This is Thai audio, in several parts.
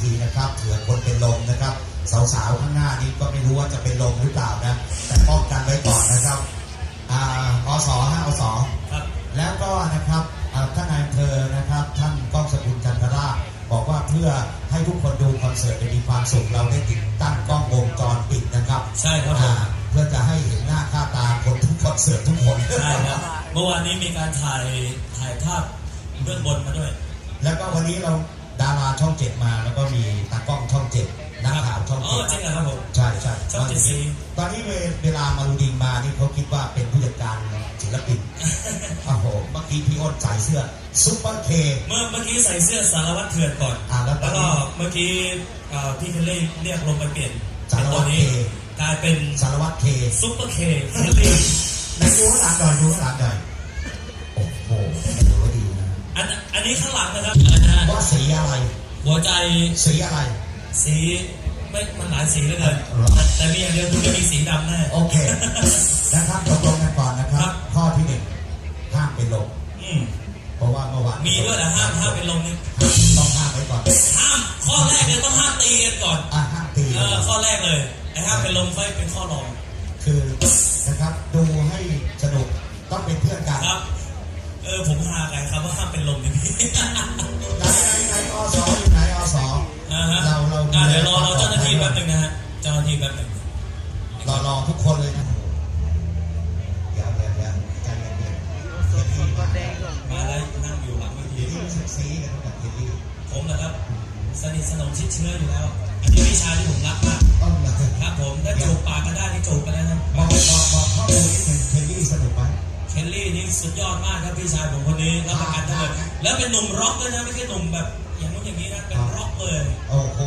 ทีนะครับเผื่อคนเป็นลมนะครับ สาวๆข้างหน้านี้ก็ไม่รู้ว่าจะเป็นลมหรือเปล่านะ แต่ป้องกันไว้ก่อนนะครับอ่าอสห้าอสครับแล้วก็นะครับอ่าท่านนายอำเภอนะครับ ท่านก้องสกุลจันทราชบอกว่าเพื่อให้ทุกคนดูคอนเสิร์ตได้มีความสุขเราได้ติดตั้งกล้องวงจรปิดนะครับ ใช่ครับผมอ่าเพื่อจะให้เห็นหน้าค่าตาคนทุกคอนเสิร์ตทุกคนใช่ครับเมื่อวานนี้มีการถ่ายถ่ายภาพเบื้องบนมาด้วย แล้วก็วันนี้เราดารา ช่องเจ็ดมาแล้วก็มีตากล้องช่องเจ็ดนักข่าวช่องอ๋อเจ็ดจริงเหรอครับผม ใช่ใช่ช่องเจ็ดสี ตอนนี้เวลามารูดิงมานี่เขาคิดว่าเป็นผู้จัดการศิลปินโอ้โหเมื่อกี้พี่อ้นใส่เสื้อซุปเปอร์เค เมื่อเมื่อกี้ใส่เสื้อสารวัตรเถื่อนก่อน อ่าแล้วตอนนี้ก็เมื่อกี้เอ่อพี่เคลลี่เรียกลงไปเปลี่ยนสารวัตร เป็นตัวนี้เคกลายเป็นสารวัตรเคซุปเปอร์เคเคลลี่ไหนดูข้างหลังหน่อยดูข้างหลังหน่อยโอ้โหดูว่าดีนะอันอันนี้ข้างหลังนะครับอันนะฮะว่าสีอะไร หัวใจสีอะไร สีไม่มันหลายสีเหลือเกินเหรอ แต่แต่มีอย่างเดียวคือไม่มีสีดำแน่ โอเค นะครับตกลงกันก่อนนะคครัรับ บ ข้อที่หนึ่งห้ามเป็นลมอืมเพราะว่าเมื่อวานมีด้วยเหรอห้ามห้ามเป็นลมนี่ต้องห้ามไว้ก่อนห้ามข้อแรกเลยต้องห้ามตีกันก่อน อะห้ามตีเออข้อแรกเลยไอ้ห้ามเป็นลมค่อยเป็นข้อรองคือนะครับดูให้สนุกต้องเป็นเพื่อนกัน ครับ เออผมหาไงครับว่าห้ามเป็นลมนี่พี่ไหนไห เราอะเดี๋ยวรอรอเจ้าหน้าที่แป๊บหนึงนะฮะ เจ้าหน้าที่แป๊บหนึงรอรอทุกคนเลยนะเดี๋ยวเดี๋ยวเดี๋ยวใจเย็นๆเทลลี่มาแล้วมาแล้วนั่งอยู่หลังเวเดี๋ทียวนี้รู้สึกซีกันกับเทลลี่ผมนะครับสนิทสนมชิดเชื้ออยู่แล้ว อันนี้พี่ชายที่ผมรักมากต้องเลยครับผมถ้าจูบปากกันได้นี่จูบกันแล้วนะบอกบอกบอกข้อมูลนิดหนึ่งเทลลี่สนุกไหมเคลลี่นี่สุดยอดมากครับพี่ชายผมคนนี้รับประกันได้เลยแล้วเป็นหนุ่มร็อกด้วยนะไม่ใช่หนุ่มแบบอย่างนู้นอย่างนี้นะเป็นร็อกเลยโอ้โห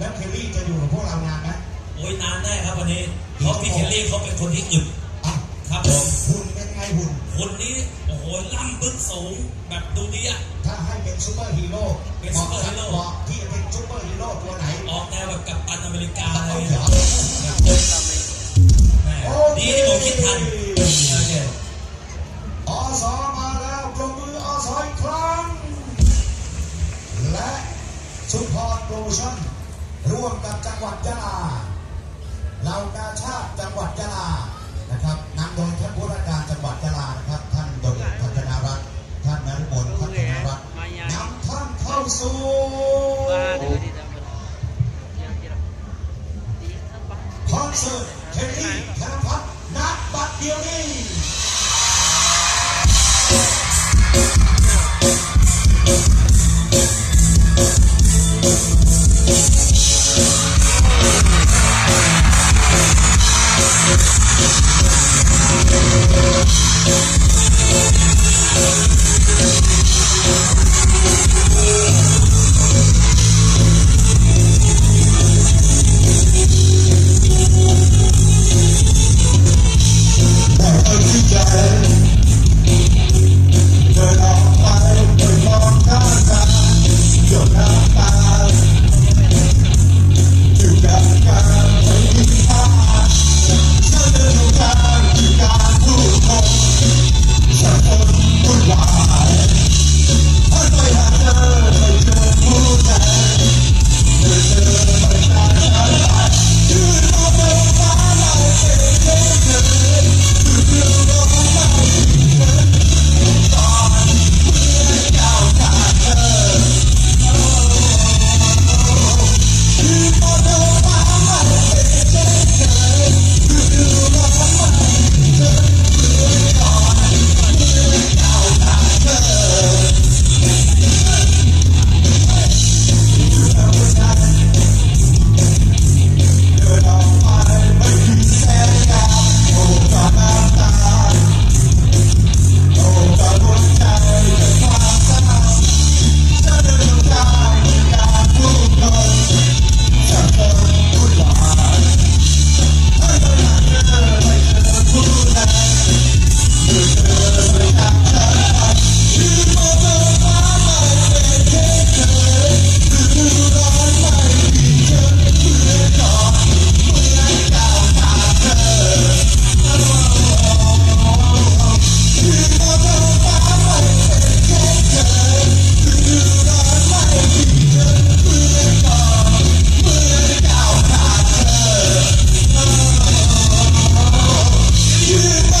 แล้วเทลลี่จะอยู่กับพวกเรานานไหมโอ้ยนานแน่ครับวันนี้เพราะพี่เคลลี่เขาเป็นคนที่อึดอะครับผมหุ่นเป็นไงหุ่นคนนี้โอ้โหล่ำบึกสูงแบบดูดีอะถ้าให้เป็นซูเปอร์ฮีโร่เป็นซูเปอร์ฮีโร่เหมาะที่จะเป็นซูเปอร์ฮีโร่ตัวไหน ออกแนวแบบกัปตันอเมริกาต้อะไรองเงี้เดี๋ยยวแม่ดีที่ผมคิดทันโอเคอสมาแล้วปรบมืออสอีกครั้ง และสุพรโปรโมชั่น ร่วมกับจังหวัดยะลาเหล่ากาชาติจังหวัดยะลานะครับนำโดยท่านผู้ว่าการจังหวัดยะลานะครับ ท่านดลพัฒนารัตน์ท่านนฤมลพัฒนารัตน์นำท่านเข้าสู่คอนเสิร์ตเทนนี่ธนพัฒน์นัดบัตรเดียวนี้